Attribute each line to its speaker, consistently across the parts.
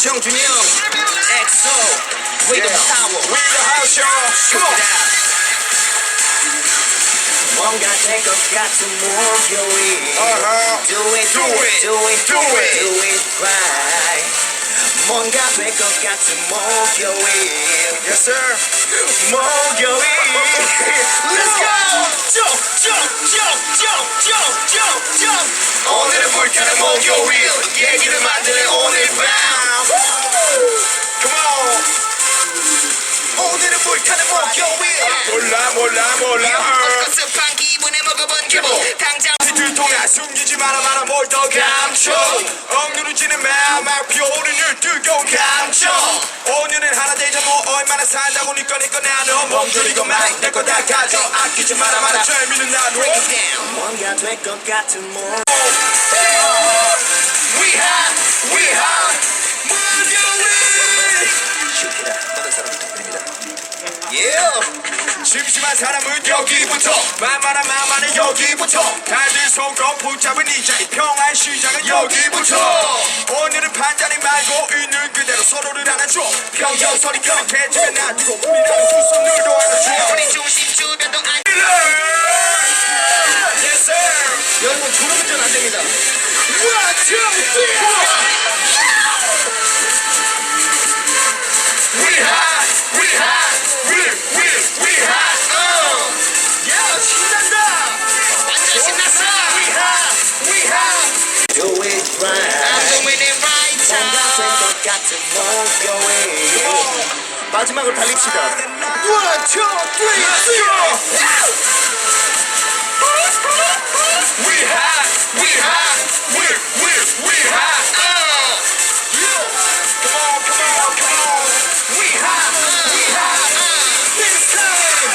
Speaker 1: 정준영, 엑소, We the power.
Speaker 2: We the house y'all. Come on.
Speaker 1: 뭔가 될 것 같은 목요일.
Speaker 2: Uh-huh.
Speaker 1: Do it,
Speaker 2: Do it.
Speaker 1: do it,
Speaker 2: Do it.
Speaker 1: do it right. 뭔가 될 것 같은 목요일.
Speaker 2: Yes sir.
Speaker 1: 목요일. Let's go. Jump, jump, jump, jump, jump, jump, jump.
Speaker 2: 오늘은 불타는 목요일. 얘기를 만드는 오늘
Speaker 1: 오늘은 불타는 목요일.
Speaker 2: 몰라 몰라 몰라.
Speaker 1: 습한 기분에 먹어본 기분. 당장
Speaker 2: 들통나 숨기지 마라 마라 뭘 더 감춰 억누르지는 마막 피어오르는 뜨거운 감정 오늘은 하나 되자 뭐 얼마나 산다고 니꺼 니꺼 나눠 멈춰리고 말내거 다 가져 아끼지 마라 마라 재미는 나눠
Speaker 1: 뭔가 될 것 같은 목.
Speaker 2: We hot we hot
Speaker 1: Yeah.
Speaker 2: 심심한 사람은 여기부터. 만만한 마음만은 여기부터. 다들 손꼽 붙잡은 이 자리 평화의 시작은 여기부터. 오늘은 판단이 말고 있는 그대로 서로를 안아줘. 평정설이 끊어개지면 놔두고 우리라는 두 손들도 안아줘
Speaker 1: 우리 중심 주변도 안.
Speaker 2: Yes sir.
Speaker 1: 여러분 졸음운전 안 됩니다.
Speaker 2: One two three
Speaker 1: 마지막으로 달립시다. One, two, three,
Speaker 2: We hot, we hot, we we we hot. Uh. Yeah. Come on, come on, come on. We hot, we hot. This time.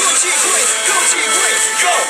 Speaker 2: Gucci green, Gucci green, go.